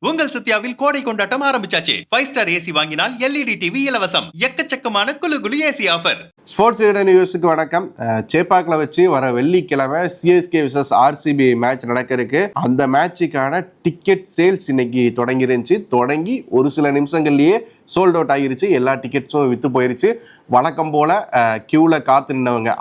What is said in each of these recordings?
உங்கள் சத்யாவில் கோடை கொண்டாட்டம் ஆரம்பிச்சாச்சு. ஃபைவ் ஸ்டார் ஏசி வாங்கினால் எல்இடி டிவி இலவசம். எக்கச்சக்கமான குலு குலு ஏசி ஆஃபர் ஸ்போர்ட்ஸ் வீடியோ நியூஸுக்கு வணக்கம். சேப்பாக்கில் வச்சு வர வெள்ளிக்கிழமை சிஎஸ்கே விசஸ் ஆர்சிபி மேட்ச் நடக்க இருக்கு அந்த மேட்சுக்கான டிக்கெட் சேல்ஸ் இன்னைக்கு தொடங்கிருந்துச்சு. தொடங்கி ஒரு சில நிமிஷங்கள்லேயே சோல்ட் அவுட் ஆகிருச்சு. எல்லா டிக்கெட்ஸும் விற்று போயிருச்சு. வழக்கம் போல் க்யூவில் காத்து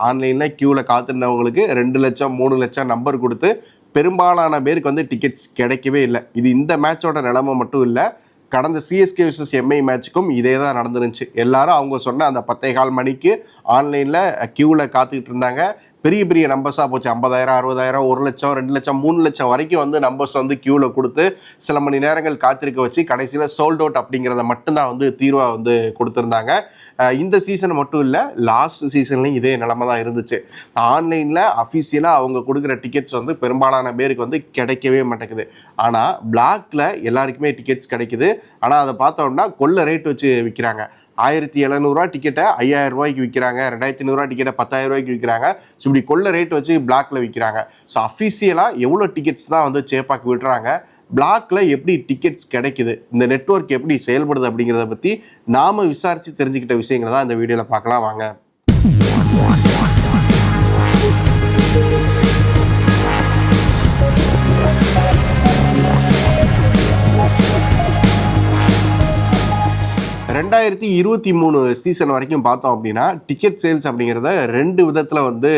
ஆன்லைனில் க்யூவில் காத்துன்னுவங்களுக்கு ரெண்டு லட்சம் மூணு லட்சம் நம்பர் கொடுத்து பெரும்பாலான பேருக்கு வந்து டிக்கெட்ஸ் கிடைக்கவே இல்லை. இது இந்த மேட்சோட நிலைமை மட்டும் இல்லை. கடந்த சிஎஸ்கே விசஸ் எம்ஐ மேட்ச்சுக்கும் இதே தான் நடந்துருந்துச்சு. எல்லாரும் அவங்க சொன்ன அந்த பத்தே கால் மணிக்கு ஆன்லைனில் க்யூவில் காத்துக்கிட்டு இருந்தாங்க. பெரிய பெரிய நம்பர்ஸாக போச்சு. ஐம்பதாயிரம் அறுபதாயிரம் ஒரு லட்சம் ரெண்டு லட்சம் மூணு லட்சம் வரைக்கும் வந்து நம்பர்ஸ் வந்து க்யூவில் கொடுத்து சில மணி நேரங்கள் காத்திருக்க வச்சு கடைசியில் சோல்ட் அவுட் அப்படிங்கிறத மட்டும்தான் வந்து தீர்வாக வந்து கொடுத்துருந்தாங்க. இந்த சீசன் மட்டும் இல்லை லாஸ்ட் சீசன்லையும் இதே நிலமை தான் இருந்துச்சு. ஆன்லைனில் அஃபீஷியலாக அவங்க கொடுக்குற டிக்கெட்ஸ் வந்து பெரும்பாலான பேருக்கு வந்து கிடைக்கவே மாட்டேங்குது. ஆனால் பிளாக்ல எல்லாருக்குமே டிக்கெட்ஸ் கிடைக்குது. ஆனால் அதை பார்த்தோம்னா கொள்ள ரேட் வச்சு விற்கிறாங்க ஆயிரத்தி எழுநூறுவா டிக்கெட்டை ஐயாயிரம் ரூபாய்க்கு விற்கிறாங்க ரெண்டாயிரத்தி ஐநூறுரூவா டிக்கெட்டை பத்தாயிரம் ரூபாய்க்கு விற்கிறாங்க ஸோ இப்படி கொள்ள ரேட் வச்சு பிளாக்ல விற்கிறாங்க ஸோ அஃபிஷியலாக எவ்வளோ டிக்கெட்ஸ் தான் வந்து சேப்பாக்கு விடுறாங்க? பிளாக்ல எப்படி டிக்கெட்ஸ் கிடைக்குது? இந்த நெட்வொர்க் எப்படி செயல்படுது அப்படிங்கிறத பற்றி நாம விசாரித்து தெரிஞ்சுக்கிட்ட விஷயங்களை தான் இந்த வீடியோவில் பார்க்கலாம். வாங்க. ரெண்டாயிரத்தி இருபத்தி மூணு சீசன் வரைக்கும் பார்த்தோம் அப்படின்னா டிக்கெட் சேல்ஸ் அப்படிங்கிறத ரெண்டு விதத்தில் வந்து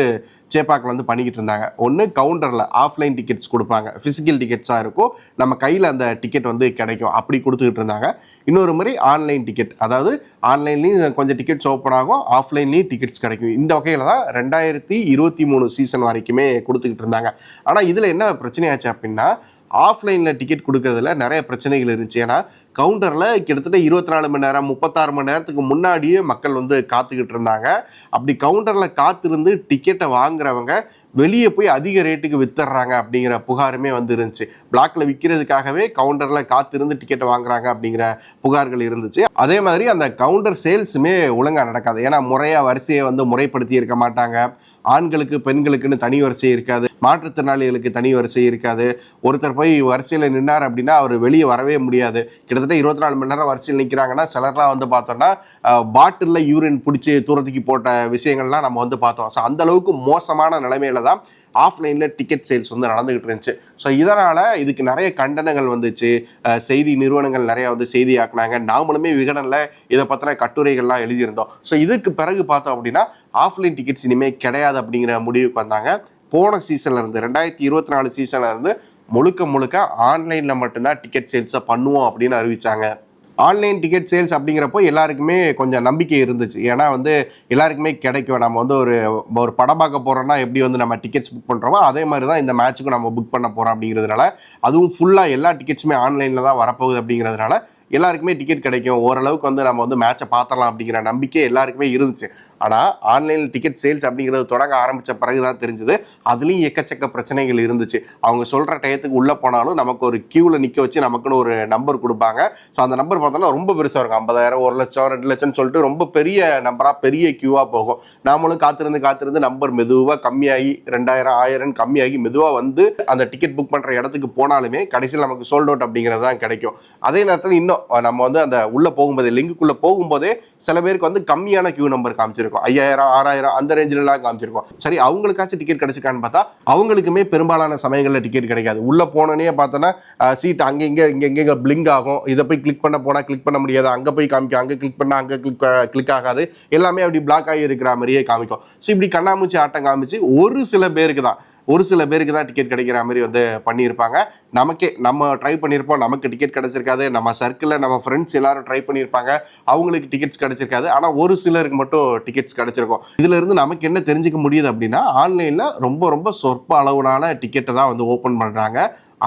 சேப்பாக்கில் வந்து பண்ணிக்கிட்டு இருந்தாங்க. ஒன்று கவுண்டரில் ஆஃப்லைன் டிக்கெட்ஸ் கொடுப்பாங்க. ஃபிசிக்கல் டிக்கெட்ஸாக இருக்கும். நம்ம கையில் அந்த டிக்கெட் வந்து கிடைக்கும். அப்படி கொடுத்துக்கிட்டு இருந்தாங்க. இன்னொரு முறை ஆன்லைன் டிக்கெட் அதாவது ஆன்லைன்லேயும் கொஞ்சம் டிக்கெட்ஸ் ஓப்பன் ஆகும். ஆஃப்லைன்லேயும் டிக்கெட்ஸ் கிடைக்கும். இந்த வகையில் தான் ரெண்டாயிரத்தி இருபத்தி மூணு சீசன் வரைக்குமே கொடுத்துக்கிட்டு இருந்தாங்க. ஆனால் இதில் என்ன பிரச்சனையாச்சு அப்படின்னா ஆஃப்லைனில் டிக்கெட் கொடுக்கறதுல நிறைய பிரச்சனைகள் இருந்துச்சு. ஏன்னா கவுண்டரில் கிட்டத்தட்ட இருபத்தி நாலு மணி நேரம் முப்பத்தாறு மணி நேரத்துக்கு முன்னாடியே மக்கள் வந்து காத்துக்கிட்டு இருந்தாங்க. அப்படி கவுண்டரில் காத்திருந்து டிக்கெட்டை வாங்குறவங்க வெளியே போய் அதிக ரேட்டுக்கு வித்துடுறாங்க அப்படிங்கிற புகாருமே வந்து இருந்துச்சு பிளாக்ல விற்கிறதுக்காகவே கவுண்டரில் காத்திருந்து டிக்கெட்டை வாங்குறாங்க அப்படிங்கிற புகார்கள் இருந்துச்சு. அதே மாதிரி அந்த கவுண்டர் சேல்ஸுமே ஒழுங்காக நடக்காது. ஏன்னா முறையாக வரிசையை வந்து முறைப்படுத்தி இருக்க மாட்டாங்க. ஆண்களுக்கு பெண்களுக்குன்னு தனி வரிசை இருக்காது. மாற்றுத்திறனாளிகளுக்கு தனி வரிசை இருக்காது. ஒருத்தர் போய் வரிசையில் நின்னார் அப்படின்னா அவர் வெளியே வரவே முடியாது. கிட்டத்தட்ட இருபத்தி நாலு மணி நேரம் வரிசையில் நிற்கிறாங்கன்னா சிலர்லாம் வந்து பார்த்தோம்னா பாட்டிலில் யூரின் பிடிச்சி தூரத்துக்கு போட்ட விஷயங்கள்லாம் நம்ம வந்து பார்த்தோம். ஸோ அந்த அளவுக்கு மோசமான நிலைமையில தான் ஆஃப்லைனில் டிக்கெட் சேல்ஸ் வந்து நடந்துகிட்டு இருந்துச்சு. ஸோ இதனால் இதுக்கு நிறைய கண்டனங்கள் வந்துச்சு. செய்தி நிறுவனங்கள் நிறையா வந்து செய்தி ஆக்குனாங்க. நாமளுமே விகடனில் இதை பற்றின கட்டுரைகள்லாம் எழுதியிருந்தோம். ஸோ இதுக்கு பிறகு பார்த்தோம் அப்படின்னா ஆஃப்லைன் டிக்கெட்ஸ் இனிமேல் கிடையாது அப்படிங்கிற முடிவுக்கு வந்தாங்க. போன சீசன்லேருந்து ரெண்டாயிரத்தி இருபத்தி நாலு சீசன்லேருந்து முழுக்க முழுக்க ஆன்லைனில் மட்டும்தான் டிக்கெட் சேல்ஸை பண்ணுவோம் அப்படின்னு அறிவித்தாங்க ஆன்லைன் டிக்கெட் சேல்ஸ் அப்படிங்கிறப்போ எல்லாருக்குமே கொஞ்சம் நம்பிக்கை இருந்துச்சு. ஏன்னா வந்து எல்லாருக்குமே கிடைக்கும். நம்ம வந்து ஒரு ஒரு படம் பார்க்க போகிறோம்னா எப்படி வந்து நம்ம டிக்கெட்ஸ் புக் பண்ணுறோமோ அதே மாதிரி தான் இந்த மேட்ச்சுக்கும் நம்ம புக் பண்ண போகிறோம் அப்படிங்கிறதுனால அதுவும் ஃபுல்லாக எல்லா டிக்கெட்ஸுமே ஆன்லைனில் தான் வரப்போகுது அப்படிங்கிறதுனால எல்லாருக்குமே டிக்கெட் கிடைக்கும். ஓரளவுக்கு வந்து நம்ம வந்து மேட்சை பார்த்துடலாம் அப்படிங்கிற நம்பிக்கை எல்லாருக்குமே இருந்துச்சு. ஆனால் ஆன்லைன் டிக்கெட் சேல்ஸ் அப்படிங்கிறது தொடங்க ஆரம்பித்த பிறகு தான் தெரிஞ்சுது. அதுலேயும் எக்கச்சக்க பிரச்சனைகள் இருந்துச்சு. அவங்க சொல்கிற டயத்துக்கு உள்ளே போனாலும் நமக்கு ஒரு க்யூவில் நிற்க வச்சு நமக்குன்னு ஒரு நம்பர் கொடுப்பாங்க. ஸோ அந்த நம்பர் பார்த்தோம்னா ரொம்ப பெருசாக இருக்கும். ஐம்பதாயிரம் ஒரு லட்சம் ரெண்டு லட்சம்னு சொல்லிட்டு ரொம்ப பெரிய நம்பராக பெரிய க்யூவாக போகும். நாமளும் காத்திருந்து காத்திருந்து நம்பர் மெதுவாக கம்மியாகி ரெண்டாயிரம் ஆயிரம் கம்மியாகி மெதுவாக வந்து அந்த டிக்கெட் புக் பண்ணுற இடத்துக்கு போனாலுமே கடைசியில் நமக்கு சோல்ட் அவுட் அப்படிங்கிறது தான் கிடைக்கும். அதே நேரத்தில் இன்னும் நம்ம வந்து அந்த உள்ளே போகும்போதே லிங்குக்குள்ளே போகும்போதே சில பேருக்கு வந்து கம்மியான கியூ நம்பர் காமிச்சிருக்கும். ஐயாயிரம் ஆறாயிரம் அந்த ரேஞ்சிலலாம் காமிச்சிருக்கும். சரி அவங்களுக்காச்சும் டிக்கெட் கிடைச்சிருக்கான்னு பார்த்தா அவங்களுக்குமே பெரும்பாலான சமயங்களில் டிக்கெட் கிடைக்காது. உள்ளே போனோன்னே பார்த்தோன்னா சீட் அங்கே இங்கே இங்கே இங்கே பிளிங்க் ஆகும். இதை போய் கிளிக் பண்ண போனால் கிளிக் பண்ண முடியாது. அங்கே போய் காமிக்கும். அங்கே கிளிக் பண்ணால் அங்கே கிளிக் கிளிக் ஆகாது. எல்லாமே அப்படி பிளாக் ஆகி இருக்கிற மாதிரியே காமிக்கும். ஸோ இப்படி கண்ணாமூச்சி ஆட்டம் காமிச்சு ஒரு சில பேருக்கு தான் ஒரு சில பேருக்கு தான் டிக்கெட் கிடைக்கிற மாதிரி வந்து பண்ணியிருப்பாங்க. நமக்கே நம்ம ட்ரை பண்ணியிருப்போம். நமக்கு டிக்கெட் கிடைச்சிருக்காது. நம்ம சர்க்கிளில் நம்ம ஃப்ரெண்ட்ஸ் எல்லாரும் ட்ரை பண்ணியிருப்பாங்க. அவங்களுக்கு டிக்கெட்ஸ் கிடைச்சிருக்காது. ஆனால் ஒரு சிலருக்கு மட்டும் டிக்கெட்ஸ் கிடைச்சிருக்கும். இதுலேருந்து நமக்கு என்ன தெரிஞ்சுக்க முடியுது அப்படின்னா ஆன்லைனில் ரொம்ப ரொம்ப சொற்ப அளவுனால டிக்கெட்டை தான் வந்து ஓப்பன் பண்ணுறாங்க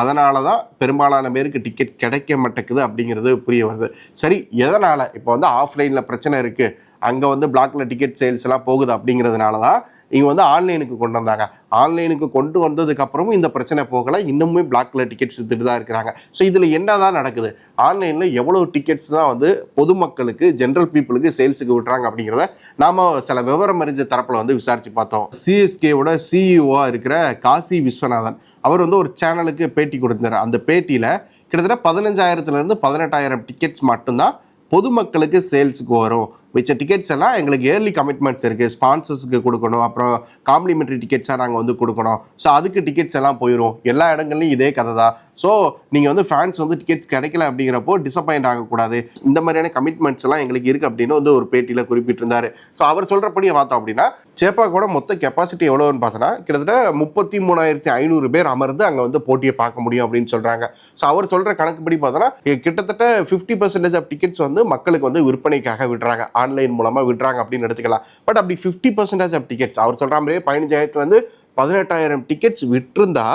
அதனால தான் பெரும்பாலான பேருக்கு டிக்கெட் கிடைக்க மாட்டேங்குது அப்படிங்கிறது புரிய வருது. சரி எதனால்? இப்போ வந்து ஆஃப்லைனில் பிரச்சனை இருக்குது அங்கே வந்து பிளாக்ல டிக்கெட் சேல்ஸ் எல்லாம் போகுது அப்படிங்கிறதுனால தான் இங்கே வந்து ஆன்லைனுக்கு கொண்டு வந்தாங்க. ஆன்லைனுக்கு கொண்டு வந்ததுக்கு அப்புறமும் இந்த பிரச்சனை போகலை. இன்னுமே பிளாக்ல டிக்கெட்ஸ் வித்துட்டு தான் இருக்கிறாங்க. ஸோ இதில் என்ன தான் நடக்குது? ஆன்லைனில் எவ்வளோ டிக்கெட்ஸ் தான் வந்து பொதுமக்களுக்கு ஜென்ரல் பீப்புளுக்கு சேல்ஸுக்கு விட்டுறாங்க அப்படிங்கிறத நாம சில விவரம் அறிஞ்ச தரப்பில் வந்து விசாரிச்சு பார்த்தோம். சிஎஸ்கேவோட சிஇஓவாக இருக்கிற காசி விஸ்வநாதன் அவர் வந்து ஒரு சேனலுக்கு பேட்டி கொடுத்தார். அந்த பேட்டியில் கிட்டத்தட்ட பதினஞ்சாயிரத்துலேருந்து பதினெட்டாயிரம் டிக்கெட்ஸ் மட்டும்தான் பொதுமக்களுக்கு சேல்ஸுக்கு வரும். மிச்ச டிக்கெட்ஸ் எல்லாம் எங்களுக்கு இயர்லி கமிட்மெண்ட்ஸ் இருக்குது ஸ்பான்சர்ஸ்க்கு கொடுக்கணும். அப்புறம் காம்ப்ளிமெண்ட்ரி டிக்கெட்ஸாக நாங்கள் வந்து கொடுக்கணும். ஸோ அதுக்கு டிக்கெட்ஸ் எல்லாம் போயிடும் எல்லா இடங்கள்லையும் இதே கதை தான் ஸோ நீங்கள் வந்து ஃபேன்ஸ் வந்து டிக்கெட்ஸ் கிடைக்கல அப்படிங்கிறப்போ டிசப்பாயிண்ட் ஆகக்கூடாது. இந்த மாதிரியான கமிட்மெண்ட்ஸ் எல்லாம் எங்களுக்கு இருக்குது அப்படின்னு வந்து ஒரு பேட்டியில் குறிப்பிட்டிருந்தார். ஸோ அவர் சொல்கிறபடியே பார்த்தோம் அப்படின்னா சேப்பாக்கோட மொத்த கெப்பாசிட்டி எவ்வளோன்னு பார்த்தோன்னா கிட்டத்தட்ட முப்பத்தி மூணாயிரத்தி ஐநூறு பேர் அமர்ந்து அங்கே வந்து போட்டியை பார்க்க முடியும் அப்படின்னு சொல்கிறாங்க ஸோ அவர் சொல்கிற கணக்குப்படி பார்த்தோன்னா கிட்டத்தட்ட ஃபிஃப்டி பர்சன்டேஜ் ஆஃப் டிக்கெட்ஸ் வந்து மக்களுக்கு வந்து விற்பனைக்காக விடுறாங்க. ஆன்லைன் மூலமாக விடுறாங்க அப்படின்னு எடுத்துக்கலாம். பட் அப்படி ஃபிஃப்டி பர்சன்டேஜ் ஆஃப் டிக்கெட்ஸ் அவர் சொல்கிற மாதிரியே பதினஞ்சாயிரத்துலேருந்து பதினெட்டாயிரம் டிக்கெட்ஸ் விட்டுருந்தா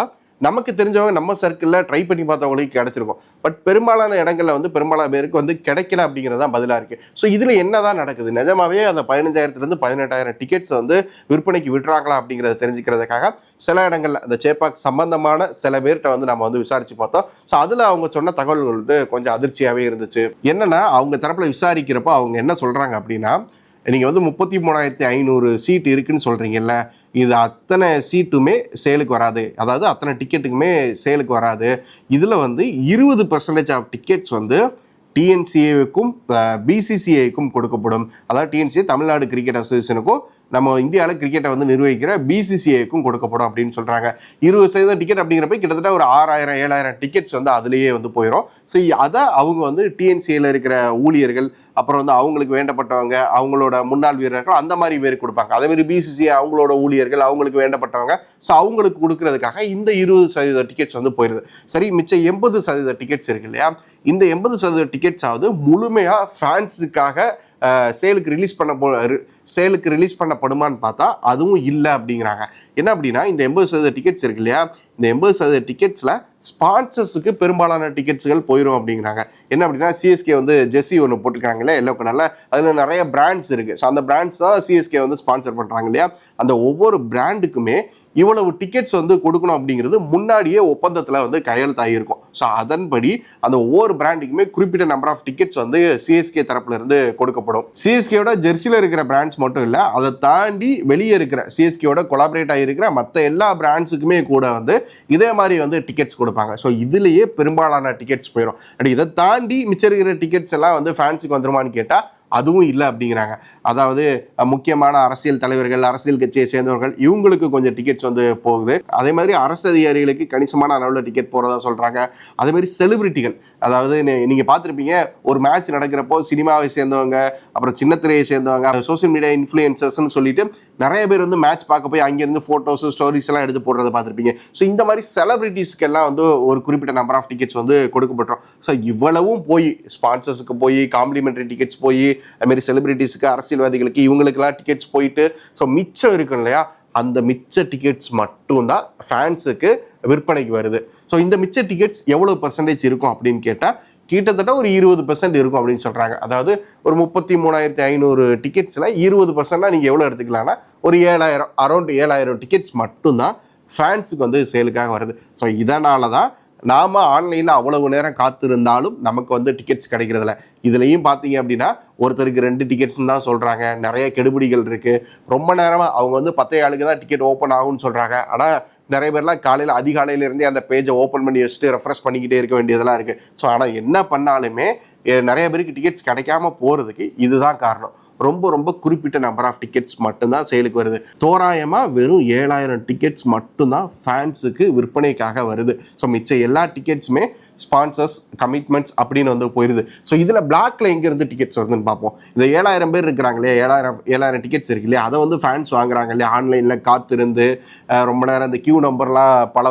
நமக்கு தெரிஞ்சவங்க நம்ம சர்க்கிளில் ட்ரை பண்ணி பார்த்தவங்களுக்கு கிடைச்சிருக்கும். பட் பெரும்பாலான இடங்களில் வந்து பெரும்பாலான பேருக்கு வந்து கிடைக்கல அப்படிங்கிறது தான் பதிலாக இருக்குது ஸோ இதில் என்ன தான் நடக்குது? நிஜமாவே அந்த பதினஞ்சாயிரத்துலேருந்து பதினெட்டாயிரம் டிக்கெட்ஸ் வந்து விற்பனைக்கு விடுறாங்களா அப்படிங்கிறத தெரிஞ்சுக்கிறதுக்காக சில இடங்களில் அந்த சேப்பாக் சம்பந்தமான சில பேர்கிட்ட வந்து நம்ம வந்து விசாரித்து பார்த்தோம். ஸோ அதில் அவங்க சொன்ன தகவல்கள் வந்து கொஞ்சம் அதிர்ச்சியாகவே இருந்துச்சு. என்னென்னா அவங்க தரப்பில் விசாரிக்கிறப்போ அவங்க என்ன சொல்கிறாங்க அப்படின்னா நீங்கள் வந்து முப்பத்தி மூணாயிரத்தி ஐநூறு சீட் இருக்குன்னு சொல்கிறீங்கல்ல இது அத்தனை சீட்டுமே சேலுக்கு வராது. அதாவது அத்தனை டிக்கெட்டுக்குமே சேலுக்கு வராது. இதில் வந்து இருபது பர்சன்டேஜ் ஆஃப் டிக்கெட்ஸ் வந்து டிஎன்சிஏவுக்கும் பிசிசிஐக்கும் கொடுக்கப்படும். அதாவது டிஎன்சிஏ தமிழ்நாடு கிரிக்கெட் அசோசியேஷனுக்கும் நம்ம இந்தியாவில் கிரிக்கெட்டை வந்து நிர்வகிக்கிற பிசிசிஐக்கும் கொடுக்கப்படும் அப்படின்னு சொல்கிறாங்க இருபது சதவீதம் டிக்கெட் அப்படிங்கிறப்ப கிட்டத்தட்ட ஒரு ஆறாயிரம் ஏழாயிரம் டிக்கெட்ஸ் வந்து அதுலேயே வந்து போயிடும் ஸோ அதை அவங்க வந்து டிஎன்சியில் இருக்கிற ஊழியர்கள் அப்புறம் வந்து அவங்களுக்கு வேண்டப்பட்டவங்க அவங்களோட முன்னாள் வீரர்கள் அந்த மாதிரி பேருக்கு கொடுப்பாங்க. அதே மாதிரி பிசிசிஐ அவங்களோட ஊழியர்கள் அவங்களுக்கு வேண்டப்பட்டவங்க. ஸோ அவங்களுக்கு கொடுக்கறதுக்காக இந்த இருபது சதவீத டிக்கெட்ஸ் வந்து போயிடுது சரி மிச்சம் எண்பது சதவீத டிக்கெட்ஸ் இருக்கு இல்லையா? இந்த எண்பது சதவீத டிக்கெட்ஸ் ஆகுது முழுமையாக ஃபேன்ஸுக்காக சேலுக்கு ரிலீஸ் பண்ண போ சேலுக்கு ரிலீஸ் பண்ணப்படுமான்னு பார்த்தா அதுவும் இல்லை அப்படிங்கிறாங்க. என்ன அப்படின்னா இந்த எண்பது சதவீத டிக்கெட்ஸ் இருக்கு இல்லையா? இந்த எண்பது சதவீத டிக்கெட்ஸில் ஸ்பான்சர்ஸுக்கு பெரும்பாலான டிக்கெட்ஸுகள் போயிடும் அப்படிங்கிறாங்க. என்ன அப்படின்னா சிஎஸ்கே வந்து ஜெஸ்ஸி ஒன்று போட்டிருக்காங்களே எல்லோ கலரில் அதில் நிறைய பிராண்ட்ஸ் இருக்குது ஸோ அந்த பிராண்ட்ஸ் தான் சிஎஸ்கே வந்து ஸ்பான்சர் பண்ணுறாங்க இல்லையா? அந்த ஒவ்வொரு பிராண்டுக்குமே இவ்வளவு டிக்கெட்ஸ் வந்து கொடுக்கணும் அப்படிங்கிறது முன்னாடியே ஒப்பந்தத்தில் வந்து கையெழுத்தாகியிருக்கும். ஸோ அதன்படி அந்த ஒவ்வொரு பிராண்டுக்குமே குறிப்பிட்ட நம்பர் ஆஃப் டிக்கெட்ஸ் வந்து சிஎஸ்கே தரப்புலேருந்து கொடுக்கப்படும். சிஎஸ்கேயோட ஜெர்சியில் இருக்கிற பிராண்ட்ஸ் மட்டும் இல்லை அதை தாண்டி வெளியே இருக்கிற சிஎஸ்கேயோட கொலாபரேட் ஆகியிருக்கிற மற்ற எல்லா பிராண்ட்ஸுக்குமே கூட வந்து இதே மாதிரி வந்து டிக்கெட்ஸ் கொடுப்பாங்க. ஸோ இதுலேயே பெரும்பாலான டிக்கெட்ஸ் போயிடும் அண்ட் இதை தாண்டி மிச்சம் இருக்கிற டிக்கெட்ஸ் எல்லாம் வந்து ஃபேன்ஸுக்கு வந்துருமான்னு கேட்டால் அதுவும் இல்லை அப்படிங்கிறாங்க. அதாவது முக்கியமான அரசியல் தலைவர்கள் அரசியல் கட்சியை சேர்ந்தவர்கள் இவங்களுக்கு கொஞ்சம் டிக்கெட்ஸ் வந்து போகுது. அதே மாதிரி அரசு அதிகாரிகளுக்கு கணிசமான அளவில் டிக்கெட் போகிறதா சொல்கிறாங்க அதே மாதிரி செலிபிரிட்டிகள் அதாவது நீங்கள் பார்த்துருப்பீங்க ஒரு மேட்ச் நடக்கிறப்போ சினிமாவை சேர்ந்தவங்க அப்புறம் சின்னத்திரையை சேர்ந்தவங்க சோஷியல் மீடியா இன்ஃப்ளூயன்சர்ஸ்னு சொல்லிட்டு நிறைய பேர் வந்து மேட்ச் பார்க்க போய் அங்கேருந்து ஃபோட்டோஸ் ஸ்டோரிஸ் எல்லாம் எடுத்து போடுறத பார்த்துருப்பீங்க. ஸோ இந்த மாதிரி செலிபிரிட்டிஸ்க்கெல்லாம் வந்து ஒரு குறிப்பிட்ட நம்பர் ஆஃப் டிக்கெட்ஸ் வந்து கொடுக்கப்பட்டோம் ஸோ இவ்வளவும் போய் ஸ்பான்சர்ஸுக்கு போய் காம்ப்ளிமெண்ட்ரி டிக்கெட்ஸ் போய் அதுமாரி செலிபிரிட்டிஸுக்கு அரசியல்வாதிகளுக்கு இவங்களுக்கெல்லாம் டிக்கெட்ஸ் போயிட்டு ஸோ மிச்சம் இருக்கும் இல்லையா? அந்த மிச்ச டிக்கெட்ஸ் மட்டும்தான் ஃபேன்ஸுக்கு விற்பனைக்கு வருது. ஸோ இந்த மிச்ச டிக்கெட்ஸ் எவ்வளோ பர்சன்டேஜ் இருக்கும் அப்படின்னு கேட்டால் கிட்டத்தட்ட ஒரு இருபது பர்சன்ட் இருக்கும் அப்படின்னு சொல்கிறாங்க அதாவது ஒரு முப்பத்தி மூணாயிரத்தி ஐநூறு டிக்கெட்ஸில் இருபது பர்சன்ட்னா நீங்கள் எவ்வளோ எடுத்துக்கலாம்னா ஒரு ஏழாயிரம் அரௌண்ட் ஏழாயிரம் டிக்கெட்ஸ் மட்டும்தான் ஃபேன்ஸுக்கு வந்து சேலுக்காக வருது. ஸோ இதனால தான் நாம் ஆன்லைனில் அவ்வளவு நேரம் காத்திருந்தாலும் நமக்கு வந்து டிக்கெட்ஸ் கிடைக்கிறதில்ல. இதுலேயும் பார்த்தீங்க அப்படின்னா ஒருத்தருக்கு ரெண்டு டிக்கெட்ஸ்னு தான் சொல்கிறாங்க நிறைய கெடுபிடிகள் இருக்குது ரொம்ப நேரமாக அவங்க வந்து பத்தே ஆளுக்கு தான் டிக்கெட் ஓப்பன் ஆகும்னு சொல்கிறாங்க ஆனால் நிறைய பேர்லாம் காலையில் அதிகாலையிலேருந்தே அந்த பேஜை ஓப்பன் பண்ணி வச்சுட்டு ரெஃப்ரெஷ் பண்ணிக்கிட்டே இருக்க வேண்டியதெல்லாம் இருக்குது ஸோ ஆனால் என்ன பண்ணாலுமே நிறைய பேருக்கு டிக்கெட்ஸ் கிடைக்காம போகிறதுக்கு இதுதான் காரணம். ரொம்ப ரொம்ப குறிப்பிட்ட நம்பர் ஆஃப் டிக்கெட்ஸ் மட்டும்தான் சேலுக்கு வருது. தோராயமாக வெறும் ஏழாயிரம் டிக்கெட்ஸ் மட்டும்தான் ஃபேன்ஸுக்கு விற்பனைக்காக வருது. ஸோ மிச்ச எல்லா டிக்கெட்ஸுமே ஸ்பான்சர்ஸ் கமிட்மெண்ட்ஸ் அப்படின்னு வந்து போயிடுது ஸோ இதில் பிளாக்ல எங்கேருந்து டிக்கெட்ஸ் வருதுன்னு பார்ப்போம். இந்த ஏழாயிரம் பேர் இருக்கிறாங்களே ஏழாயிரம் ஏழாயிரம் டிக்கெட்ஸ் இருக்கு இல்லையா? அதை வந்து ஃபேன்ஸ் வாங்குறாங்க இல்லையா? ஆன்லைனில் காத்திருந்து ரொம்ப நேரம் இந்த கியூ நம்பர்லாம் பல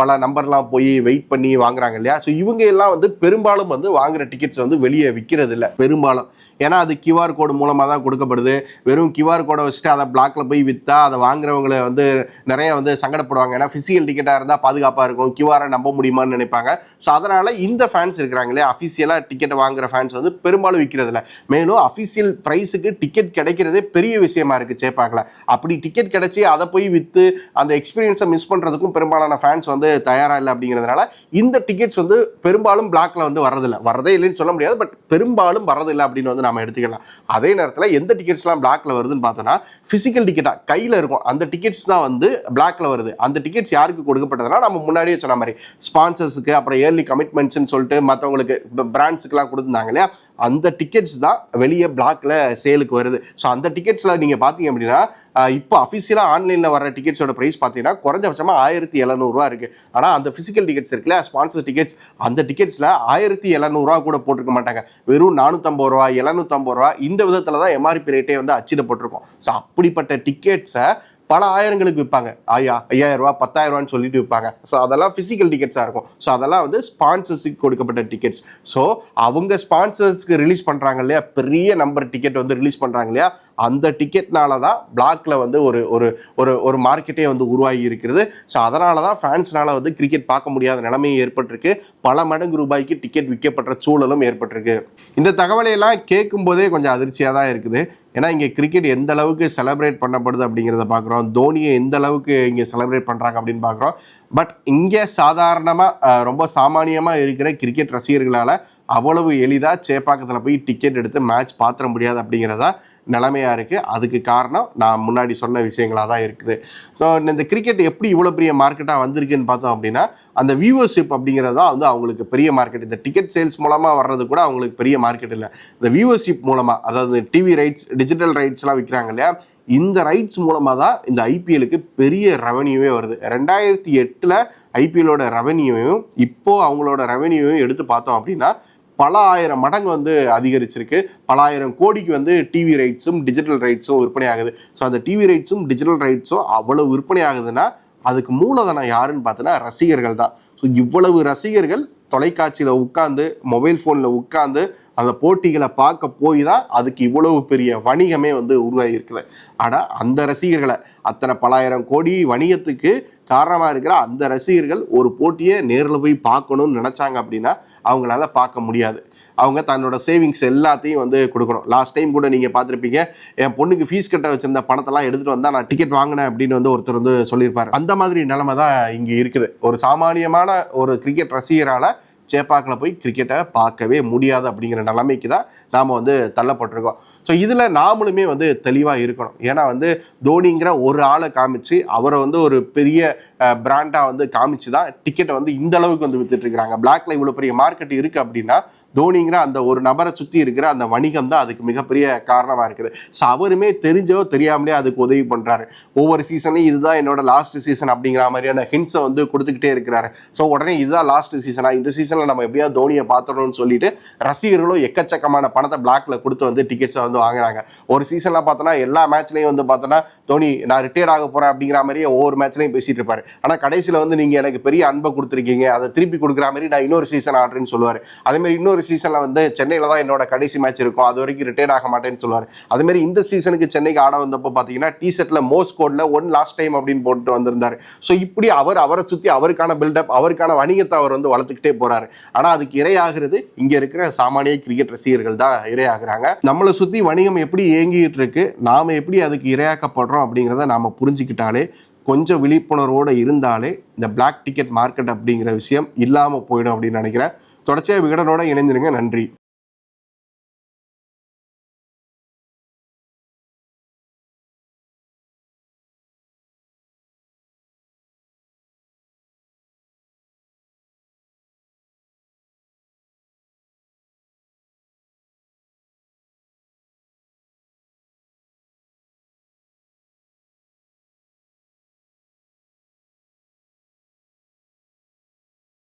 பல நம்பர்லாம் போய் வெயிட் பண்ணி வாங்குறாங்க இல்லையா? ஸோ இவங்க எல்லாம் வந்து பெரும்பாலும் வந்து வாங்குற டிக்கெட்ஸ் வந்து வெளியே விற்கிறது இல்லை பெரும்பாலும். ஏன்னா அது கியூஆர் கோடு மூலமாக தான் கொடுக்கப்படுது. வெறும் கியூஆர் கோடை வச்சுட்டு அதை பிளாக்ல போய் விற்றா அதை வாங்குறவங்களை வந்து நிறைய வந்து சங்கடப்படுவாங்க. ஏன்னா ஃபிசிக்கல் டிக்கெட்டாக இருந்தால் பாதுகாப்பாக இருக்கும். கியூஆரை நம்ப முடியுமான்னு நினைப்பாங்க. ஸோ அதை அதனால இந்த ஃபேன்ஸ் இருக்கிறாங்களே அஃபிஷியலாக டிக்கெட் வாங்குற ஃபேன்ஸ் வந்து பெரும்பாலும் விற்கிறதில்ல மேலும் அஃபிஷியல் ப்ரைஸுக்கு டிக்கெட் கிடைக்கிறதே பெரிய விஷயமா இருக்குது சேப்பாக்கில். அப்படி டிக்கெட் கிடைச்சி அதை போய் விற்று அந்த எக்ஸ்பீரியன்ஸை மிஸ் பண்ணுறதுக்கும் பெரும்பாலான ஃபேன்ஸ் வந்து தயாராக இல்லை அப்படிங்கிறதுனால இந்த டிக்கெட்ஸ் வந்து பெரும்பாலும் பிளாக்ல வந்து வரதில்லை வரதே இல்லைன்னு சொல்ல முடியாது பட் பெரும்பாலும் வரதில்லை அப்படின்னு வந்து நம்ம எடுத்துக்கலாம். அதே நேரத்தில் எந்த டிக்கெட்ஸ்லாம் பிளாக்ல வருதுன்னு பார்த்தோன்னா ஃபிசிக்கல் டிக்கெட்டாக கையில் இருக்கும். அந்த டிக்கெட்ஸ் தான் வந்து பிளாக்ல வருது. அந்த டிக்கெட்ஸ் யாருக்கு கொடுக்கப்பட்டதுன்னா நம்ம முன்னாடியே சொன்ன மாதிரி ஸ்பான்சர்ஸுக்கு அப்புறம் ஏர்லி கம் கமிட்மெண்ட்ஸ்னு சொல்லிட்டு மற்றவங்களுக்கு பிராண்ட்ஸுக்கெலாம் கொடுத்துருந்தாங்க இல்லையா? அந்த டிக்கெட்ஸ் தான் வெளியே பிளாக்ல சேலுக்கு வருது. ஸோ அந்த டிக்கெட்ஸில் நீங்கள் பார்த்தீங்க அப்படின்னா இப்போ அஃபிஷியலாக ஆன்லைனில் வர டிக்கெட்ஸோட ப்ரைஸ் பார்த்தீங்கன்னா குறைஞ்சபட்சமாக ஆயிரத்தி எழுநூறுவா இருக்குது ஆனால் அந்த ஃபிசிக்கல் டிக்கெட்ஸ் இருக்குல்ல ஸ்பான்சர் டிக்கெட்ஸ் அந்த டிக்கெட்ஸில் ஆயிரத்தி எழுநூறுவா கூட போட்டிருக்க மாட்டாங்க. வெறும் நானூற்றம்பது ரூபா எழுநூற்றம்பது ரூபா இந்த விதத்தில் தான் எம்ஆர்பி ரேட்டே வந்து அச்சிடப்பட்டிருக்கும். ஸோ அப்படிப்பட்ட டிக்கெட்ஸை பல ஆயிரங்களுக்கு விற்பாங்க. ஐயா ஐயாயிரம் ரூபா பத்தாயிரம் ரூபான்னு சொல்லிட்டு விற்பாங்க. ஸோ அதெல்லாம் ஃபிசிக்கல் டிக்கெட்ஸாக இருக்கும். ஸோ அதெல்லாம் வந்து ஸ்பான்சர்ஸுக்கு கொடுக்கப்பட்ட டிக்கெட்ஸ் ஸோ அவங்க ஸ்பான்சர்ஸ்க்கு ரிலீஸ் பண்ணுறாங்க இல்லையா? பெரிய நம்பர் டிக்கெட் வந்து ரிலீஸ் பண்ணுறாங்க இல்லையா? அந்த டிக்கெட்னால தான் பிளாக்ல வந்து ஒரு ஒரு ஒரு ஒரு மார்க்கெட்டே வந்து உருவாகி இருக்கிறது. ஸோ அதனால தான் ஃபேன்ஸ்னால வந்து கிரிக்கெட் பார்க்க முடியாத நிலைமையும் ஏற்பட்டிருக்கு. பல மடங்கு ரூபாய்க்கு டிக்கெட் விற்கப்படுற சூழலும் ஏற்பட்டிருக்கு. இந்த தகவலையெல்லாம் கேட்கும்போதே கேட்கும் போதே கொஞ்சம் அதிர்ச்சியாக தான் இருக்குது. ஏன்னா இங்கே கிரிக்கெட் எந்த அளவுக்கு செலப்ரேட் பண்ணப்படுது அப்படிங்கிறத பார்க்குறோம் தோனியை எந்த அளவுக்கு இங்கே செலப்ரேட் பண்ணுறாங்க அப்படின்னு பார்க்குறோம் பட் இங்கே சாதாரணமாக ரொம்ப சாமானியமாக இருக்கிற கிரிக்கெட் ரசிகர்களால் அவ்வளவு எளிதாக சேப்பாக்கத்தில் போய் டிக்கெட் எடுத்து மேட்ச் பாத்திர முடியாது அப்படிங்கிறதா நிலைமையாக இருக்குது அதுக்கு காரணம் நான் முன்னாடி சொன்ன விஷயங்களாக தான் இருக்குது. ஸோ இந்த கிரிக்கெட் எப்படி இவ்வளோ பெரிய மார்க்கெட்டாக வந்திருக்குன்னு பார்த்தோம் அப்படின்னா அந்த வியூவர்ஷிப் அப்படிங்கிறது தான் வந்து அவங்களுக்கு பெரிய மார்க்கெட் இந்த டிக்கெட் சேல்ஸ் மூலமாக வர்றது கூட அவங்களுக்கு பெரிய மார்க்கெட் இல்லை. இந்த வியூவர்ஷிப் மூலமாக அதாவது டிவி ரைட்ஸ் டிஜிட்டல் ரைட்ஸ்லாம் விற்கிறாங்க இல்லையா? இந்த ரைட்ஸ் மூலமாக தான் இந்த ஐபிஎலுக்கு பெரிய ரெவன்யூவே வருது. ரெண்டாயிரத்தி எட்டில் ஐபிஎலோட ரெவன்யூவையும் இப்போது அவங்களோட ரெவன்யூவையும் எடுத்து பார்த்தோம் அப்படின்னா பல ஆயிரம் மடங்கு வந்து அதிகரிச்சிருக்கு. பல ஆயிரம் கோடிக்கு வந்து டிவி ரைட்ஸும் டிஜிட்டல் ரைட்ஸும் விற்பனை ஆகுது ஸோ அந்த டிவி ரைட்ஸும் டிஜிட்டல் ரைட்ஸும் அவ்வளோ விற்பனை ஆகுதுன்னா அதுக்கு மூலதனம் யாருன்னு பார்த்தோன்னா ரசிகர்கள் தான். ஸோ இவ்வளவு ரசிகர்கள் தொலைக்காட்சியில் உட்காந்து மொபைல் ஃபோனில் உட்காந்து அந்த போட்டிகளை பார்க்க போய் தான் அதுக்கு இவ்வளவு பெரிய வணிகமே வந்து உருவாகி இருக்குது ஆனால் அந்த ரசிகர்களை அத்தனை பலாயிரம் கோடி வணிகத்துக்கு காரணமாக இருக்கிற அந்த ரசிகர்கள் ஒரு போட்டியை நேரில் போய் பார்க்கணும்னு நினச்சாங்க அப்படின்னா அவங்களால பார்க்க முடியாது. அவங்க தன்னோட சேவிங்ஸ் எல்லாத்தையும் வந்து கொடுக்கணும். லாஸ்ட் டைம் கூட நீங்கள் பார்த்துருப்பீங்க என் பொண்ணுக்கு ஃபீஸ் கட்ட வச்சிருந்த பணத்தெல்லாம் எடுத்துகிட்டு வந்தால் நான் டிக்கெட் வாங்கினேன் அப்படின்னு வந்து ஒருத்தர் வந்து சொல்லியிருப்பாரு. அந்த மாதிரி நிலைமை தான் இங்கே இருக்குது. ஒரு சாமானியமான ஒரு கிரிக்கெட் ரசிகரால் சேப்பாக்கில் போய் கிரிக்கெட்டை பார்க்கவே முடியாது அப்படிங்கிற நிலைமைக்கு தான் நாம் வந்து தள்ளப்பட்டிருக்கோம். ஸோ இதில் நாமளுமே வந்து தெளிவாக இருக்கணும். ஏன்னா வந்து தோனிங்கிற ஒரு ஆளை காமிச்சு அவரை வந்து ஒரு பெரிய பிராண்டாக வந்து காமிச்சு தான் டிக்கெட்டை வந்து இந்த அளவுக்கு வந்து வித்துட்டு இருக்கிறாங்க பிளாக்ல இவ்வளோ பெரிய மார்க்கெட் இருக்குது அப்படின்னா தோனிங்கிற அந்த ஒரு நபரை சுற்றி இருக்கிற அந்த வணிகம் தான் அதுக்கு மிகப்பெரிய காரணமாக இருக்குது. ஸோ அவருமே தெரிஞ்சோ தெரியாமலே அதுக்கு உதவி பண்ணுறாரு ஒவ்வொரு சீசன்லையும் இதுதான் என்னோட லாஸ்ட் சீசன் அப்படிங்கிற மாதிரியான ஹிண்ட்ஸை வந்து கொடுத்துக்கிட்டே இருக்கிறாரு. ஸோ உடனே இதுதான் லாஸ்ட் சீசனா இந்த சீசனில் நம்ம எப்படியாவது தோனியை பார்த்துடணும்னு சொல்லிட்டு ரசிகர்களும் எக்கச்சக்கமான பணத்தை பிளாக்ல கொடுத்து வந்து டிக்கெட்ஸை வந்து வாங்குறாங்க. ஒரு சீசனில் பார்த்தோன்னா எல்லா மேட்ச்லையும் வந்து பார்த்தோன்னா தோனி நான் ரிட்டையர்ட் ஆக போகிறேன் அப்படிங்கிற மாதிரியே ஒவ்வொரு மேட்ச்லையும் பேசிட்டு இருப்பாரு. ஆனால் கடைசியில் வந்து நீங்கள் எனக்கு பெரிய அன்பை கொடுத்துருக்கீங்க. அதை திருப்பி கொடுக்குற மாதிரி நான் இன்னொரு சீசன் ஆடுறேன்னு சொல்லுவார். அதேமாதிரி இன்னொரு சீசனில் வந்து சென்னையில் தான் என்னோட கடைசி மேட்ச் இருக்கும். அது வரைக்கும் ரிட்டையர்ட் ஆக மாட்டேன்னு சொல்லுவார். அதேமாதிரி இந்த சீசனுக்கு சென்னைக்கு ஆட வந்தப்போ பார்த்தீங்கன்னா டி மோஸ்ட் கோடில் ஒன் லாஸ்ட் டைம் அப்படின்னு போட்டு வந்திருந்தார். ஸோ இப்படி அவர் அவரை சுற்றி அவருக்கான பில்டப் அவருக்கான வணிகத்தை அவர் வந்து வளர்த்துக்கிட்டே போகிறாரு ஆனால் அதுக்கு இரையாகிறது இங்கே இருக்கிற சாமானிய கிரிக்கெட் ரசிகர்கள் தான் இரையாகிறாங்க. நம்மளை சுற்றி வணிகம் எப்படி இயங்கிட்டு இருக்கு நாம் எப்படி அதுக்கு இரையாக்கப்படுறோம் அப்படிங்கிறத நாம் புரிஞ்சுக்கிட்டாலே கொஞ்சம் விழிப்புணர்வோடு இருந்தாலே இந்த பிளாக் டிக்கெட் மார்க்கெட் அப்படிங்கிற விஷயம் இல்லாமல் போயிடும் அப்படின்னு நினைக்கிறேன். தொடர்ச்சியாக விகடனோட இணைஞ்சிருங்க நன்றி.